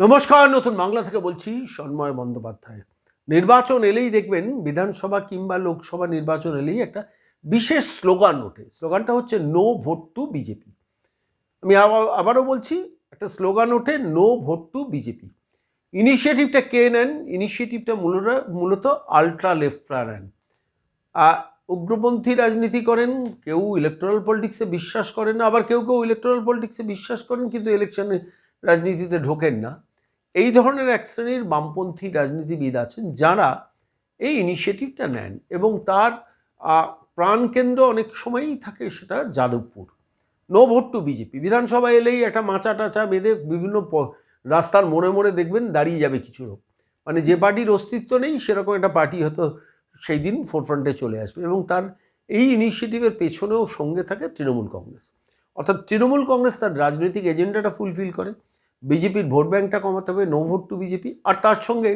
নমস্কার, নতুন বাংলা থেকে বলছি সন্ময় বন্দ্যোপাধ্যায়। নির্বাচন এলেই দেখবেন, বিধানসভা কিংবা লোকসভা নির্বাচন এলেই একটা বিশেষ স্লোগান ওঠে। স্লোগানটা হচ্ছে, নো ভোট টু বিজেপি। আমি আবার- আবারও বলছি, একটা স্লোগান ওঠে, নো ভোট টু বিজেপি। ইনিশিয়েটিভটা কে নেন? ইনিশিয়েটিভটা মূলত মূলত আলট্রা লেফটরা নেন উগ্রপন্থী রাজনীতি করেন, কেউ ইলেকট্রাল পলিটিক্সে বিশ্বাস করেন না, আবার কেউ কেউ ইলেকট্রাল পলিটিক্সে বিশ্বাস করেন, কিন্তু ইলেকশনে রাজনীতিতে ঢোকেন না। এই ধরনের এক শ্রেণির বামপন্থী রাজনীতিবিদ আছেন যারা এই ইনিশিয়েটিভটা নেন এবং তার প্রাণকেন্দ্র অনেক সময়ই থাকে সেটা Jadavpur. No vote to BJP. বিধানসভা এলেই একটা মাচা টাচা বেঁধে বিভিন্ন রাস্তার মোড়ে মোড়ে দেখবেন দাঁড়িয়ে যাবে কিছু লোক। মানে যে পার্টির অস্তিত্ব নেই সেরকম একটা পার্টি হয়তো সেই দিন ফোরফ্রন্টে চলে আসবে এবং তার এই ইনিশিয়েটিভের পেছনেও সঙ্গে থাকে তৃণমূল কংগ্রেস। অর্থাৎ তৃণমূল কংগ্রেস তার রাজনৈতিক এজেন্ডাটা ফুলফিল করে। বিজেপির ভোট ব্যাংকটা কমাতে হবে নো ভোট টু বিজেপি আর তার সঙ্গে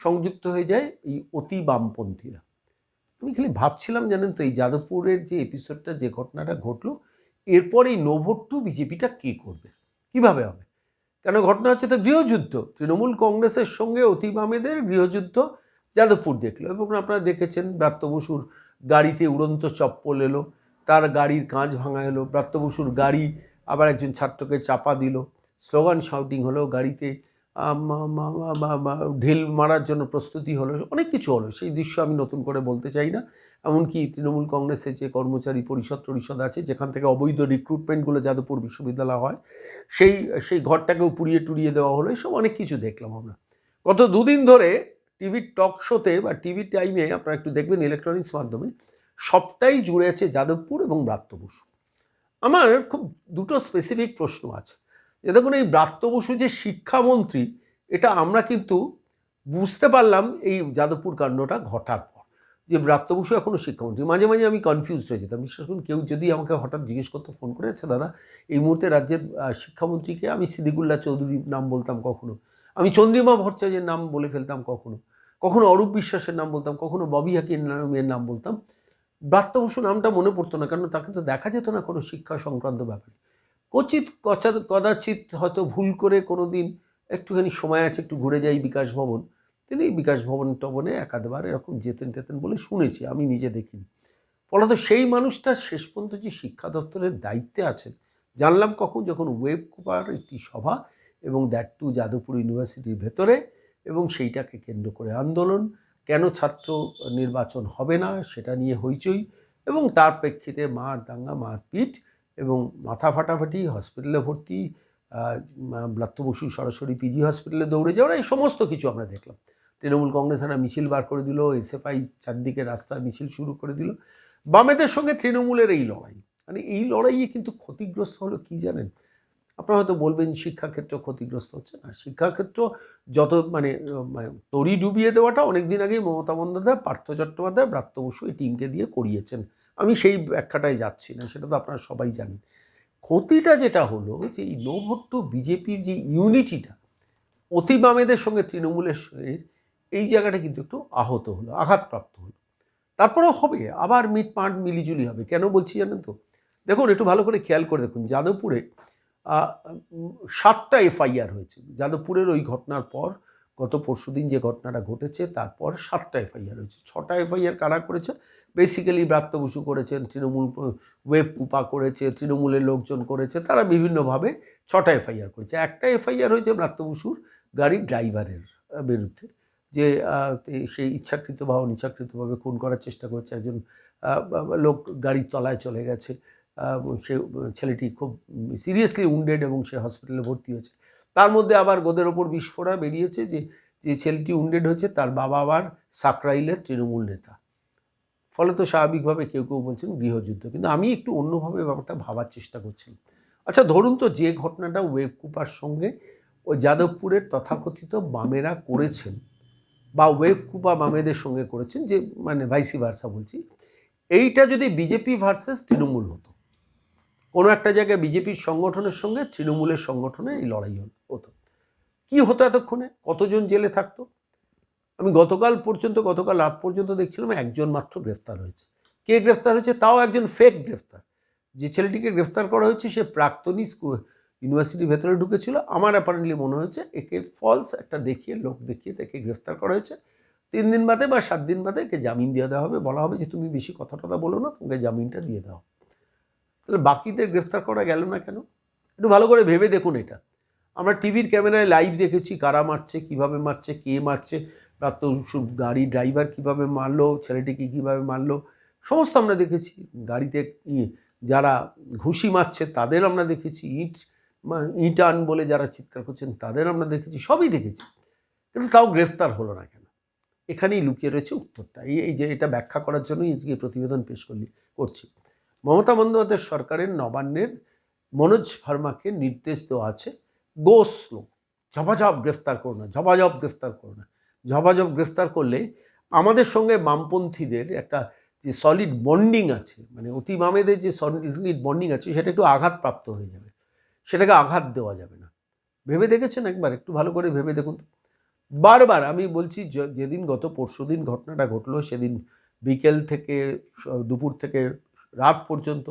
সংযুক্ত হয়ে যায় এই অতি বামপন্থীরা। আমি খালি ভাবছিলাম জানেন তো, এই যাদবপুরের যে এপিসোডটা যে ঘটনাটা ঘটলো, এরপর এই নো ভোট টু বিজেপিটা কে করবে? কীভাবে হবে? কেন ঘটনা হচ্ছে তো গৃহযুদ্ধ। তৃণমূল কংগ্রেসের সঙ্গে অতি বামেদের গৃহযুদ্ধ যাদবপুর দেখল এবং আপনারা দেখেছেন, ব্রাত্য বসুর গাড়িতে উড়ন্ত চপ্পল এলো, তার গাড়ির কাঁচ ভাঙা এলো, ব্রাত্য বসুর গাড়ি আবার একজন ছাত্রকে চাপা দিল। স্লোগান শাউটিং হলো, গাড়িতে ঢিল মারার জন্য প্রস্তুতি হলো, অনেক কিছু হলো। সেই দৃশ্য আমি নতুন করে বলতে চাই না। এমনকি তৃণমূল কংগ্রেসের যে কর্মচারী পরিষদ টরিষদ আছে, যেখান থেকে অবৈধ রিক্রুটমেন্টগুলো যাদবপুর বিশ্ববিদ্যালয় হয়, সেই সেই ঘরটাকেও পুড়িয়ে টুড়িয়ে দেওয়া হলো, এসব অনেক কিছু দেখলাম আমরা। গত দুদিন ধরে টিভির টক শোতে বা টিভি টাইমে আপনারা একটু দেখবেন ইলেকট্রনিক্স মাধ্যমে, সবটাই জুড়ে আছে যাদবপুর এবং ব্রাত্য বসু। আমার খুব দুটো স্পেসিফিক প্রশ্ন আছে। যে দেখুন, এই ব্রাত্য বসু যে শিক্ষামন্ত্রী, এটা আমরা কিন্তু বুঝতে পারলাম এই যাদবপুর কাণ্ডটা ঘটার পর, যে ব্রাত্য বসু এখনও শিক্ষামন্ত্রী। মাঝে মাঝে আমি কনফিউজড হয়ে যেতাম। বিশ্বাস করুন, কেউ যদি আমাকে হঠাৎ জিজ্ঞেস করতো ফোন করে আচ্ছা দাদা, এই মুহূর্তে রাজ্যের শিক্ষামন্ত্রীকে আমি সিদ্দিকুল্লাহ চৌধুরীর নাম বলতাম কখনো? আমি চন্দ্রিমা ভট্টাচার্যের নাম বলে ফেলতাম কখনো? কখনো অরূপ বিশ্বাসের নাম বলতাম? কখনো ববি হাকির নামের নাম বলতাম? ব্রাত্য বসু নামটা মনে পড়তো না কারণ তাকে তো দেখা যেত না কোনো শিক্ষা সংক্রান্ত ব্যাপারে। কচিত, কচা, কদাচিৎ হয়তো ভুল করে কোনো দিন একটুখানি সময় আছে, একটু ঘুরে যাই বিকাশ ভবন। তিনি বিকাশ ভবন টবনে একাধবার এরকম যেতেন টেতেন বলে শুনেছি, আমি নিজে দেখিনি। ফলত সেই মানুষটা শেষ পর্যন্ত যে শিক্ষা দপ্তরের দায়িত্বে আছেন, জানলাম কখন যখন ওয়েব কুপার একটি সভা এবং দ্যাট টু যাদবপুর ইউনিভার্সিটির ভেতরে এবং সেইটাকে কেন্দ্র করে আন্দোলন, কেন ছাত্র নির্বাচন হবে না সেটা নিয়ে হইচই এবং তার প্রেক্ষিতে মার দাঙ্গা, মারপিট এবং মাথা ফাটাফাটি হসপিটালে ভর্তি ব্লাত্য বসু সরাসরি পিজি হসপিটালে দৌড়ে যাওয়া এই সমস্ত কিছু আমরা দেখলাম। তৃণমূল কংগ্রেস একটা মিছিল বার করে দিল এসএফআই চারদিকে রাস্তায় মিছিল শুরু করে দিল। বামেদের সঙ্গে তৃণমূলের এই লড়াই মানে এই লড়াইয়ে কিন্তু ক্ষতিগ্রস্ত হলো কি জানেন? আপনারা হয়তো বলবেন শিক্ষাক্ষেত্র ক্ষতিগ্রস্ত হচ্ছে না। শিক্ষাক্ষেত্র যত মানে মানে তরি ডুবিয়ে দেওয়াটা অনেক দিন আগেই মমতা বন্দ্যোপাধ্যায়, পার্থ চট্টোপাধ্যায়, ব্রাত্য বসু এই টিমকে দিয়ে করিয়েছেন। আমি সেই ব্যাখ্যাটায় যাচ্ছি না, সেটা তো আপনারা সবাই জানেন। ক্ষতিটা যেটা হলো যে এই নো টু বিজেপির যে ইউনিটিটা অতি বামেদের সঙ্গে তৃণমূলের এই জায়গাটা কিন্তু একটু আহত হলো, আঘাতপ্রাপ্ত হলো। তারপরেও হবে, আবার মিট মাট মিলিজুলি হবে। কেন বলছি জানেন তো? দেখুন, একটু ভালো করে খেয়াল করে দেখুন, যাদবপুরে সাতটা এফআইআর হয়েছে। যাদবপুরের ওই ঘটনার পর, গত পরশুদিন যে ঘটনাটা ঘটেছে, তারপর সাতটা এফআইআর হয়েছে। ছটা এফআইআর কারা করেছে? বেসিক্যালি ব্রাত্য বসু করেছেন, তৃণমূল ওয়েব কুপা করেছে, তৃণমূলের লোকজন করেছে, তারা বিভিন্নভাবে ছটা এফআইআর করেছে। একটা এফআইআর হয়েছে ব্রাত্য বসুর গাড়ির ড্রাইভারের বিরুদ্ধে, যে সেই ইচ্ছাকৃত বা অনিচ্ছাকৃতভাবে খুন করার চেষ্টা করছে। একজন লোক গাড়ির তলায় চলে গেছে সে, ছেলেটি খুব সিরিয়াসলি উন্ডেড এবং সে হসপিটালে ভর্তি হয়েছে। তার মধ্যে আবার গোদের ওপর বিস্ফোরা বেরিয়েছে যে যে ছেলেটি উন্ডেড হয়েছে, তার বাবা আবার সাকরাইলের তৃণমূল নেতা। ফলে তো স্বাভাবিকভাবে কেউ কেউ বলছেন গৃহযুদ্ধ। কিন্তু আমি একটু অন্যভাবে ব্যাপারটা ভাবার চেষ্টা করছি। আচ্ছা ধরুন তো যে ঘটনাটা ওয়েব কুপার সঙ্গে ওই যাদবপুরের তথাকথিত বামেরা করেছেন বা ওয়েব কুপা বামেদের সঙ্গে করেছেন যে মানে ভাইসি ভার্সা বলছি, এইটা যদি বিজেপি ভার্সেস তৃণমূল হতো। কোনো একটা জায়গায় বিজেপির সংগঠনের সঙ্গে তৃণমূলের সংগঠনে এই লড়াই হতো। কি হতো এতক্ষণে? কতজন জেলে থাকতো? আমি গতকাল পর্যন্ত, গতকাল রাত পর্যন্ত দেখছিলাম একজন মাত্র গ্রেফতার হয়েছে। কে গ্রেফতার হয়েছে? তাও একজন ফেক গ্রেফতার। যে ছেলেটিকে গ্রেফতার করা হয়েছে, সে প্রাক্তনই স্কুল ইউনিভার্সিটির ভেতরে ঢুকেছিল। আমার অ্যাপারেন্টলি মনে হয়েছে একে ফলস একটা দেখিয়ে, লোক দেখিয়ে তাকে গ্রেফতার করা হয়েছে। তিন দিন বাদে বা সাত দিন বাদে একে জামিন দিয়ে দেওয়া হবে। বলা হবে যে, তুমি বেশি কথা টথা বলো না, তোমাকে জামিনটা দিয়ে দাও। তাহলে বাকিদের গ্রেফতার করা গেল না কেন? একটু ভালো করে ভেবে দেখুন এটা। আমরা টিভির ক্যামেরায় লাইভ দেখেছি, কারা মারছে, কীভাবে মারছে, কে মারছে প্রাপ্ত গাড়ি ড্রাইভার কীভাবে মারলো, ছেলেটিকে কীভাবে মারলো, সমস্ত আমরা দেখেছি। গাড়িতে যারা ঘুষি মারছে তাদের আমরা দেখেছি, ইট ইট ইটান বলে যারা চিৎকার করছেন তাদের আমরা দেখেছি, সবই দেখেছি। কিন্তু তাও গ্রেফতার হলো না কেন? এখানেই লুকিয়ে রয়েছে উত্তরটা। এই এই যে এটা ব্যাখ্যা করার জন্যই আজকে প্রতিবেদন পেশ করলি, করছি। মমতা বন্দ্যোপাধ্যায় সরকারের নবান্নের, মনোজ ভার্মাকে নির্দেশ দেওয়া আছে গো স্লো ঝপাঝপ গ্রেফতার করো না, ঝপাঝপ গ্রেফতার করো না। ঝপাঝপ গ্রেফতার করলে আমাদের সঙ্গে বামপন্থীদের একটা যে সলিড বন্ডিং আছে মানে অতি বামেদের যে সলিড বন্ডিং আছে, সেটা একটু আঘাতপ্রাপ্ত হয়ে যাবে। সেটাকে আঘাত দেওয়া যাবে না। ভেবে দেখেছেন একবার? একটু ভালো করে ভেবে দেখুন বারবার আমি বলছি যেদিন গত পরশু দিন ঘটনাটা ঘটলো, সেদিন বিকেল থেকে, দুপুর থেকে রাত পর্যন্ত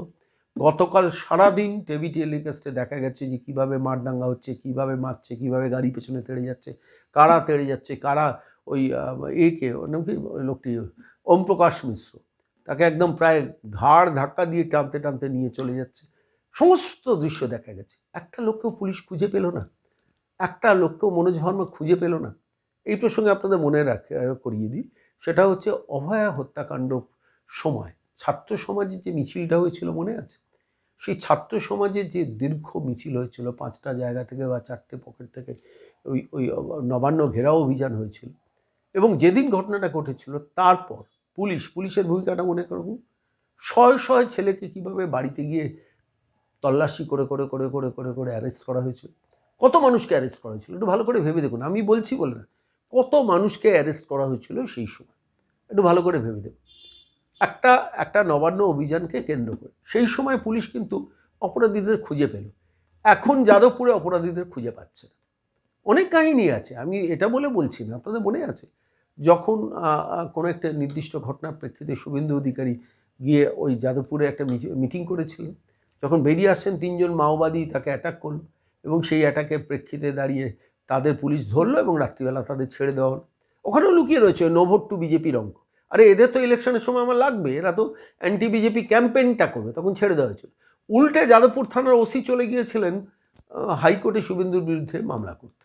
গতকাল সারাদিন টিভি টেলিকাস্টে দেখা গেছে যে কীভাবে মারদাঙ্গা হচ্ছে, কীভাবে মারছে, কীভাবে গাড়ি পেছনে তেড়ে যাচ্ছে, কারা তেড়ে যাচ্ছে, কারা ওই একে নাম কি? লোকটি ওম প্রকাশ মিশ্র। তাকে একদম প্রায় ঘাড় ধাক্কা দিয়ে টানতে টানতে নিয়ে চলে যাচ্ছে। সমস্ত দৃশ্য দেখা গেছে। একটা লোককেও পুলিশ খুঁজে পেল না। একটা লোককেও মনোজ ভার্মা খুঁজে পেল না। এই প্রসঙ্গে আপনাদের মনে রাখ করিয়ে দিই। সেটা হচ্ছে অভয়া হত্যাকাণ্ড সময়। ছাত্র সমাজের যে মিছিলটা হয়েছিল মনে আছে? সেই ছাত্র সমাজের যে দীর্ঘ মিছিল হয়েছিল, পাঁচটা জায়গা থেকে বা চারটে পকেট থেকে ওই ওই নবান্ন ঘেরাও অভিযান হয়েছিল। এবং যেদিন ঘটনাটা ঘটেছিল, তারপর পুলিশ, পুলিশের ভূমিকাটা মনে করুন, শয় শয় ছেলেকে কীভাবে বাড়িতে গিয়ে তল্লাশি করে করে করে করে করে করে অ্যারেস্ট করা হয়েছিল, কত মানুষকে অ্যারেস্ট করা হয়েছিল, একটু ভালো করে ভেবে দেখুন। আমি বলছি বলে না, কত মানুষকে অ্যারেস্ট করা হয়েছিল সেই সময়, একটু ভালো করে ভেবে দেখুন। একটা একটা নবান্ন অভিযানকে কেন্দ্র করে। সেই সময় পুলিশ কিন্তু অপরাধীদের খুঁজে পেল। এখন যাদবপুরে অপরাধীদের খুঁজে পাচ্ছে না। অনেক কাহিনী আছে। আমি এটা বলে বলছি না, আপনাদের মনে আছে? যখন কোনো একটা নির্দিষ্ট ঘটনার প্রেক্ষিতে শুভেন্দু অধিকারী গিয়ে ওই যাদবপুরে একটা মিটিং করেছিলেন, যখন বেরিয়ে আসছেন তিনজন মাওবাদী তাকে অ্যাটাক করল এবং সেই অ্যাটাকের প্রেক্ষিতে দাঁড়িয়ে তাদের পুলিশ ধরলো এবং রাত্রিবেলা তাদের ছেড়ে দেওয়া হলো। ওখানেও লুকিয়ে রয়েছে নো ভোট টু বিজেপির অঙ্ক আরে এদের তো ইলেকশনের সময় আমার লাগবে, এরা তো অ্যান্টি বিজেপি ক্যাম্পেইনটা করবে, তখন ছেড়ে দেওয়া হয়েছিল। উল্টে যাদবপুর থানার ওসি চলে গিয়েছিলেন হাইকোর্টে শুভেন্দুর বিরুদ্ধে মামলা করতে।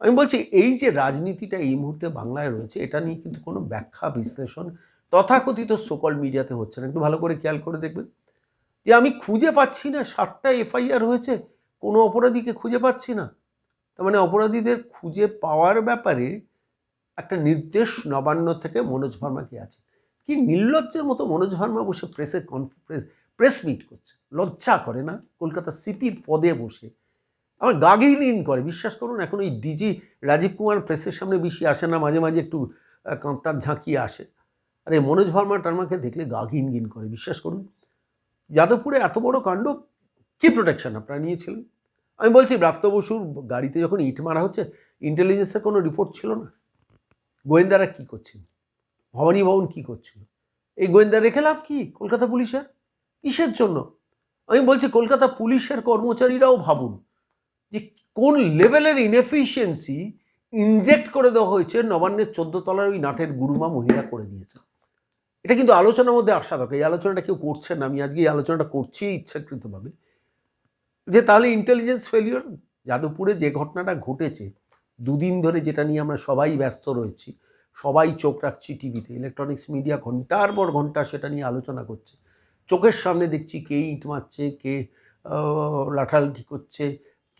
আমি বলছি, এই যে রাজনীতিটা এই মুহূর্তে বাংলায় রয়েছে, এটা নিয়ে কিন্তু কোনো ব্যাখ্যা, বিশ্লেষণ তথাকথিত সোকল মিডিয়াতে হচ্ছে না। একটু ভালো করে খেয়াল করে দেখবেন যে আমি খুঁজে পাচ্ছি না, সাতটা এফআইআর হয়েছে, কোনো অপরাধীকে খুঁজে পাচ্ছি না। তার মানে অপরাধীদের খুঁজে পাওয়ার ব্যাপারে একটা নির্দেশ নবান্ন থেকে মনোজ ভার্মাকে আছে। কি নির্লজ্জের মতো মনোজ ভার্মা বসে প্রেসে কনফারেন্স প্রেস মিট করছে। লজ্জা করে না? কলকাতা সিপির পদে বসে। আমার গাগিলীন করে। বিশ্বাস করুন, এখন ওই ডিজি রাজীব কুমার প্রেসের সামনে বেশি আসে না, মাঝে মাঝে একটু কাঁপটার ঝাঁকিয়ে আসে। আর এই মনোজ ভার্মা টার্মাকে দেখলে গা ঘিন করে। বিশ্বাস করুন। যাদবপুরে এত বড় কাণ্ড? কি প্রোটেকশন আপনারা নিয়েছিলেন? আমি বলছি, ব্রাত্য বসুর গাড়িতে যখন ইট মারা হচ্ছে ইন্টেলিজেন্সের কোনো রিপোর্ট ছিল না? গোয়েন্দারা কি করছিল? ভবানী ভবন কি করছিল? এই গোয়েন্দা রেখে লাভ কি? কলকাতা পুলিশের? কিসের জন্য? আমি বলছি, কলকাতা পুলিশের কর্মচারীরাও ভাবুন যে কোন লেভেলের ইনএফিসিয়েন্সি ইনজেক্ট করে দেওয়া হয়েছে নবান্নের চোদ্দ তলার ওই নাটের গুরুমা মহিলা করে দিয়েছে। এটা কিন্তু আলোচনার মধ্যে আসা দরকার। এই আলোচনাটা কেউ করছে না। আমি আজকে এই আলোচনাটা করছি ইচ্ছাকৃতভাবে। যে তাহলে ইন্টেলিজেন্স ফেলিওর যাদবপুরে যে ঘটনাটা ঘটেছে দুদিন ধরে যেটা নিয়ে আমরা সবাই ব্যস্ত রয়েছি, সবাই চোখ রাখছি টিভিতে ইলেকট্রনিক্স মিডিয়া ঘণ্টার পর ঘণ্টা সেটা নিয়ে আলোচনা করছে। চোখের সামনে দেখছি কে ইট মারছে, কে লাঠালাঠি করছে,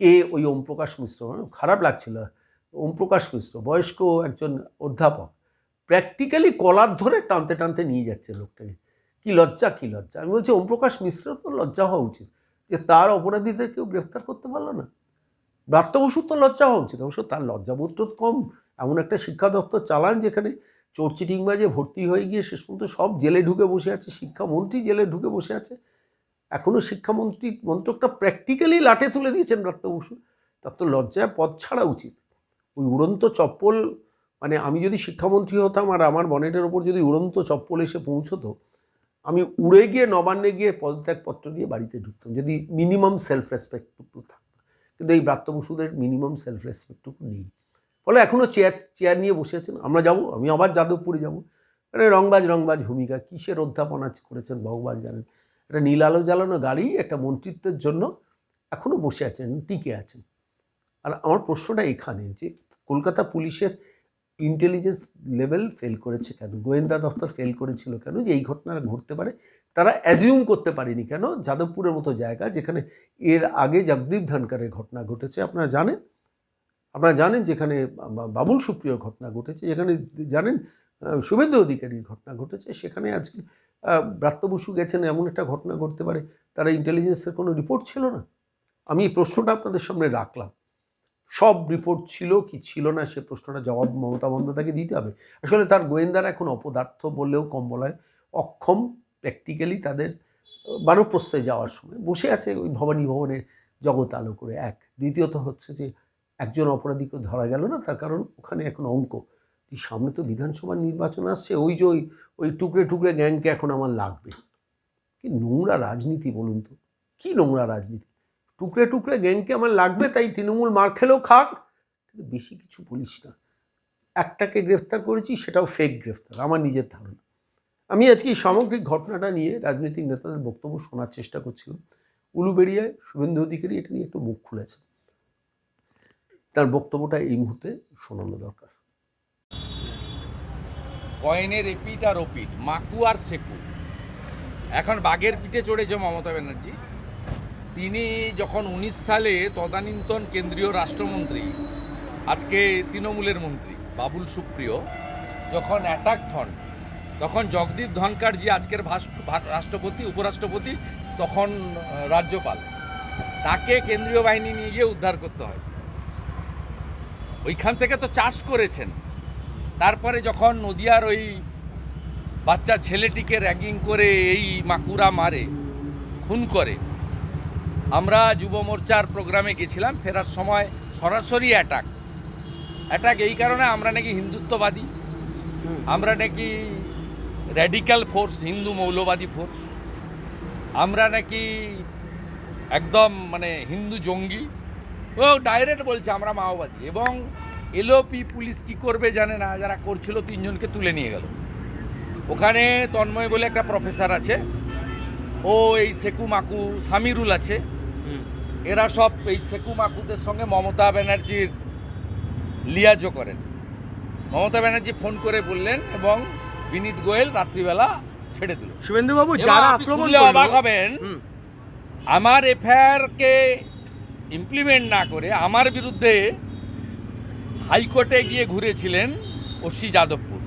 কে ওই ওমপ্রকাশ মিশ্র। মানে খারাপ লাগছিল। ওমপ্রকাশ মিশ্র, বয়স্ক একজন অধ্যাপক প্র্যাকটিক্যালি কলার ধরে টানতে টানতে নিয়ে যাচ্ছে লোকটাকে। কি লজ্জা কি লজ্জা। আমি বলছি, ওমপ্রকাশ মিশ্র তো লজ্জা হওয়া উচিত। যে তার অপরাধীদের কেউ গ্রেফতার করতে পারল না? ব্রাত্য বসুর তো লজ্জা হওয়া উচিত অবশ্য তার লজ্জাবোধ তো কম। এমন একটা শিক্ষা দপ্তর চালান যেখানে চোর চিটিংবাজে ভর্তি হয়ে গিয়ে শেষ পর্যন্ত সব জেলে ঢুকে বসে আছে, শিক্ষামন্ত্রী জেলে ঢুকে বসে আছে। এখনও শিক্ষামন্ত্রী মন্ত্রকটা প্র্যাকটিক্যালি লাটে তুলে দিয়েছেন ব্রাত্য বসু তার তো লজ্জায় পথ ছাড়া উচিত। ওই উড়ন্ত চপ্পল মানে আমি যদি শিক্ষামন্ত্রী হতাম আর আমার বনেটের ওপর যদি উড়ন্ত চপ্পল এসে পৌঁছতো, আমি উড়ে গিয়ে নবান্নে গিয়ে পদত্যাগপত্র দিয়ে বাড়িতে ঢুকতাম, যদি মিনিমাম সেলফ রেসপেক্ট থাকতো কিন্তু এই ব্রাত্য বসুদের মিনিমাম সেলফ রেসপেক্টটুকু নেই। ফলে এখনও চেয়ার চেয়ার নিয়ে বসে আছেন। আমরা যাব, আমি আবার যাদবপুরে যাব। মানে রংবাজ রংবাজ ভূমিকা, কিসের অধ্যাপনা করেছেন ভগবান জানেন? একটা নীল আলো জ্বালানো গাড়ি, একটা মন্ত্রিত্বের জন্য এখনও বসে আছেন, টিকে আছেন। আর আমার প্রশ্নটা এখানে যে কলকাতা পুলিশের ইন্টেলিজেন্স লেভেল ফেল করেছে কেন? গোয়েন্দা দপ্তর ফেল করেছিল কেন? যে এই ঘটনাটা ঘটতে পারে তারা অ্যাজিউম করতে পারেনি কেন? যাদবপুরের মতো জায়গা যেখানে এর আগে জগদীপ ধনকরের ঘটনা ঘটেছে, আপনারা জানেন? আপনারা জানেন যেখানে বাবুল সুপ্রিয়র ঘটনা ঘটেছে, যেখানে জানেন শুভেন্দু অধিকারীর ঘটনা ঘটেছে, সেখানে আজকে ব্রাত্য বসু গেছেন, এমন একটা ঘটনা ঘটতে পারে। তারা ইন্টেলিজেন্সের কোনো রিপোর্ট ছিল না? আমি এই প্রশ্নটা আপনাদের সামনে রাখলাম। সব রিপোর্ট ছিল কি ছিল না, সে প্রশ্নটা জবাব মমতা বন্দ্যোপাধ্যায়কে দিতে হবে। আসলে তার গোয়েন্দারা এখন অপদার্থ বললেও কম বলায় অক্ষম। প্র্যাকটিক্যালি তাদের, বানপ্রস্থায় যাওয়ার সময়। বসে আছে ওই ভবানী ভবনের জগৎ আলো করে এক। দ্বিতীয়ত হচ্ছে যে একজন অপরাধীকে ধরা গেল না, তার কারণ ওখানে এখন অঙ্ক। সামনে তো বিধানসভা নির্বাচন আসছে, ওই যে ওই ওই টুকরে টুকরে গ্যাংকে এখন আমার লাগবে। কি নোংরা রাজনীতি বলুন তো। কি নোংরা রাজনীতি। টুকরে টুকরে গ্যাংকে আমার লাগবে, তাই তৃণমূল মার খেলেও খাক। কিন্তু বেশি কিছু বলিস না। একটাকে গ্রেফতার করেছি, সেটাও ফেক গ্রেফতার। আমার নিজের ধারণা। আমি আজকে এই সামগ্রিক ঘটনাটা নিয়ে রাজনৈতিক নেতাদের বক্তব্য শোনার চেষ্টা করছিলাম। উলুবেড়িয়ায় শুভেন্দু অধিকারী এটা নিয়ে একটু মুখ খুলেছে। তার বক্তব্যটা এই মুহূর্তে শোনানো দরকার। কয়েনের এপিট আর ওপিট মাকু আর সেকু। এখন বাঘের পিঠে চড়েছে মমতা ব্যানার্জি। তিনি যখন উনিশ সালে তদানীন্তন কেন্দ্রীয় রাষ্ট্রমন্ত্রী, আজকে তৃণমূলের মন্ত্রী, বাবুল সুপ্রিয়, যখন অ্যাটাক হন তখন জগদীপ ধনকার যে আজকের রাষ্ট্রপতি উপরাষ্ট্রপতি তখন রাজ্যপাল। তাকে কেন্দ্রীয় বাহিনী নিয়ে গিয়ে উদ্ধার করতে হয়। ওইখান থেকে তো চাষ করেছেন। তারপরে যখন নদিয়ার ওই বাচ্চা ছেলেটিকে র্যাগিং করে এই মাকুরা মারে খুন করে আমরা যুব মোর্চার প্রোগ্রামে গেছিলাম ফেরার সময় সরাসরি অ্যাটাক অ্যাটাক এই কারণে আমরা নাকি হিন্দুত্ববাদী। আমরা নাকি র্যাডিক্যাল ফোর্স হিন্দু মৌলবাদী ফোর্স আমরা নাকি একদম মানে হিন্দু জঙ্গি। ও ডাইরেক্ট বলছে আমরা মাওবাদী। এবং এলওপি পুলিশ কি করবে জানে না যারা করছিল তিনজনকে তুলে নিয়ে গেল। ওখানে তন্ময় বলে একটা প্রফেসর আছে। ও এই সেকু মাকু সামিরুল আছে। এরা সব এই সেকু মাকুদের সঙ্গে মমতা ব্যানার্জির লিয়াজো করেন। মমতা ব্যানার্জি ফোন করে বললেন এবং বিনীত গোয়েল রাত্রিবেলা ছেড়ে দিল। শুভেন্দুবাবু যারা আক্রমণ অবাক হবেন আমার এফআইআরকে ইমপ্লিমেন্ট না করে আমার বিরুদ্ধে হাইকোর্টে গিয়ে ঘুরেছিলেন ওসি যাদবপুর।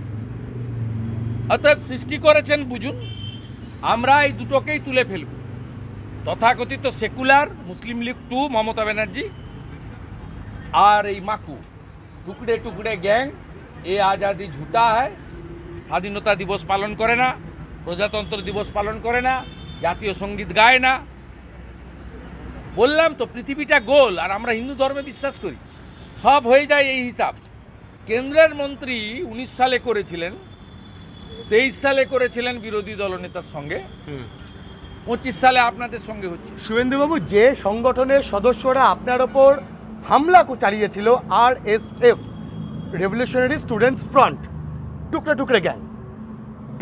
অতএব সৃষ্টি করেছেন বুঝুন আমরা এই দুটোকেই তুলে ফেলব। তথাকথিত secular Muslim league to Mamata Banerjee আর এই মাকু টুকরে টুকরে গ্যাং এ আজাদি ঝুটা হয় স্বাধীনতা দিবস পালন করে না প্রজাতন্ত্র দিবস পালন করে না জাতীয় সংগীত গায় না। বললাম তো পৃথিবীটা গোল আর আমরা হিন্দু ধর্মে বিশ্বাস করি। সব হয়ে যায় এই হিসাব। কেন্দ্রের মন্ত্রী উনিশ সালে করেছিলেন তেইশ সালে করেছিলেন বিরোধী দলনেতার সঙ্গে। পঁচিশ সালে আপনাদের সঙ্গে হচ্ছে। শুভেন্দুবাবু যে সংগঠনের সদস্যরা আপনার ওপর হামলা চালিয়েছিল R S F revolutionary students front টুকরে টুকরে গ্যাং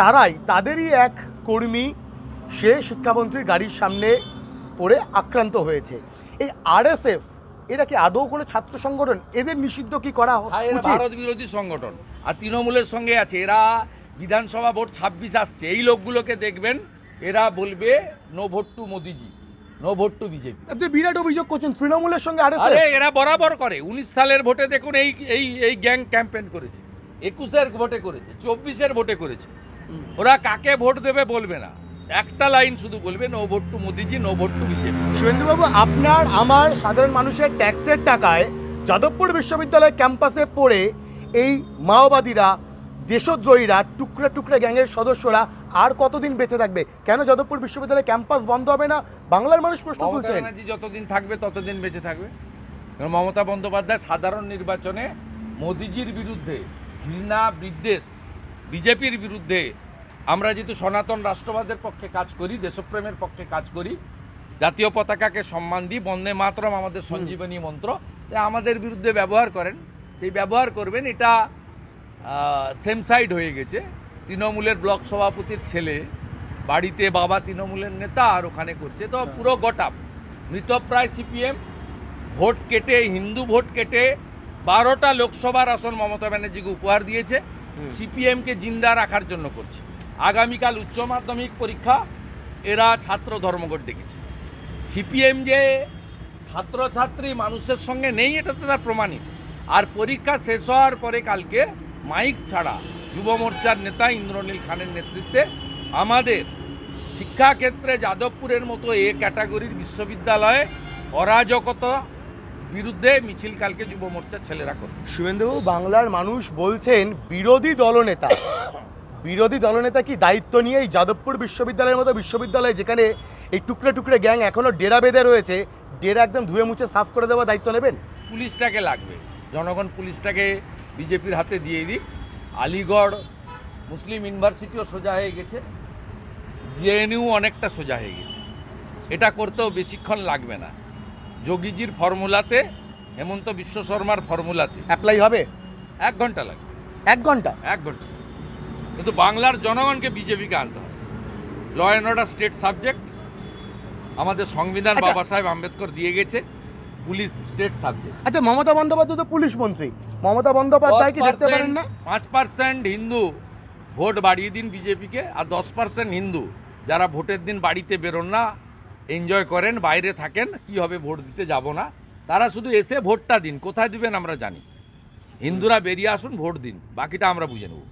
তারাই তাদেরই এক কর্মী সে শিক্ষামন্ত্রীর গাড়ির সামনে পড়ে আক্রান্ত হয়েছে। এই আরএসএফ এটা কি আদৌ কোনো ছাত্র সংগঠন? এদের নিষিদ্ধ কি করা হ্যাঁ, এরা ভারত বিরোধী সংগঠন। আর তৃণমূলের সঙ্গে আছে। এরা বিধানসভা ভোট ছাব্বিশ আসছে। এই লোকগুলোকে দেখবেন এরা বলবে no vote to Modiji no vote to BJP. আপনি বিরাট অভিযোগ করছেন তৃণমূলের সঙ্গে আরে এরা বরাবর করে। উনিশ সালের ভোটে দেখুন এই এই এই গ্যাং ক্যাম্পেন করেছে। একুশের ভোটে করেছে চব্বিশের ভোটে করেছে। ওরা কাকে ভোট দেবে বলবে না। একটা লাইন শুধু বলবে no vote to Modiji no vote to BJP. শুভেন্দুবাবু আপনার আমার সাধারণ মানুষের ট্যাক্সের টাকায় যাদবপুর বিশ্ববিদ্যালয় ক্যাম্পাসে পড়ে এই মাওবাদীরা দেশদ্রোহীরা টুকরে টুকরে গ্যাংয়ের সদস্যরা আর কতদিন বেঁচে থাকবে? কেন যাদবপুর বিশ্ববিদ্যালয় ক্যাম্পাস বন্ধ হবে না? বাংলার মানুষ প্রশ্ন ব্যানার্জি যতদিন থাকবে ততদিন বেঁচে থাকবে। মমতা বন্দ্যোপাধ্যায় সাধারণ নির্বাচনে মোদিজির বিরুদ্ধে ঘৃণা বিদ্বেষ বিজেপির বিরুদ্ধে আমরা যেহেতু সনাতন রাষ্ট্রবাদের পক্ষে কাজ করি দেশপ্রেমের পক্ষে কাজ করি জাতীয় পতাকাকে সম্মান দিই বন্দে মাতরম আমাদের সঞ্জীবনী মন্ত্র আমাদের বিরুদ্ধে ব্যবহার করেন। সেই ব্যবহার করবেন এটা সেম সাইড হয়ে গেছে। তৃণমূলের ব্লক সভাপতির ছেলে বাড়িতে বাবা তৃণমূলের নেতা আর ওখানে করছে। তো পুরো গটাপ। মৃতপ্রায় সিপিএম ভোট কেটে হিন্দু ভোট কেটে বারোটা লোকসভার আসন মমতা ব্যানার্জিকে উপহার দিয়েছে। সিপিএমকে জিন্দা রাখার জন্য করছে। আগামীকাল উচ্চ মাধ্যমিক পরীক্ষা এরা ছাত্র ধর্মঘট ডেকেছে সিপিএম যে ছাত্রছাত্রী মানুষের সঙ্গে নেই এটা তো তার প্রমাণিত। আর পরীক্ষা শেষ হওয়ার পরে কালকে মাইক ছাড়া যুব মোর্চার নেতা ইন্দ্রনীল খানের নেতৃত্বে আমাদের শিক্ষাক্ষেত্রে যাদবপুরের মতো এ ক্যাটাগরির বিশ্ববিদ্যালয়ে অরাজকতা বিরুদ্ধে মিছিল কালকে যুব মোর্চার ছেলেরা করবে। শুভেন্দুবাবু বাংলার মানুষ বলছেন বিরোধী দলনেতা। বিরোধী দলনেতা কি দায়িত্ব নিয়ে এই যাদবপুর বিশ্ববিদ্যালয়ের মতো বিশ্ববিদ্যালয় যেখানে এই টুকরে টুকরে গ্যাং এখনও ডেরা বেঁধে রয়েছে ডেরা একদম ধুয়ে মুছে সাফ করে দেওয়ার দায়িত্ব নেবেন? পুলিশটাকে লাগবে। জনগণ পুলিশটাকে বিজেপির হাতে দিয়ে দিক। আলিগড় মুসলিম ইউনিভার্সিটিও সোজা হয়ে গেছে। জেএনইউ অনেকটা সোজা হয়ে গেছে। এটা করতেও বেশিক্ষণ লাগবে না। যোগীজির ফর্মুলাতে হেমন্ত বিশ্ব শর্মার ফর্মুলাতে। অ্যাপ্লাই হবে? এক ঘণ্টা লাগবে এক ঘণ্টা? এক ঘণ্টা। কিন্তু বাংলার জনগণকে বিজেপিকে আনতে হবে। Law and order state subject আমাদের সংবিধান আচ্ছা। বাবা সাহেব আম্বেদকর দিয়ে গেছে পুলিশ স্টেট সাবজেক্ট আচ্ছা মমতা বন্দ্যোপাধ্যায় তো পুলিশ মন্ত্রী। মমতা বন্দ্যোপাধ্যায় কি দেখতে পারেন না? পাঁচ পার্সেন্ট হিন্দু ভোট বাড়িয়ে দিন বিজেপিকে আর দশ পার্সেন্ট হিন্দু। যারা ভোটের দিন বাড়িতে বেরোন না এনজয় করেন, বাইরে থাকেন, কি হবে ভোট দিতে যাব না। তারা শুধু এসে ভোটটা দিন, কোথায় দিবেন আমরা জানি। হিন্দুরা বেরিয়ে আসুন, ভোট দিন, বাকিটা আমরা বুঝে নেব।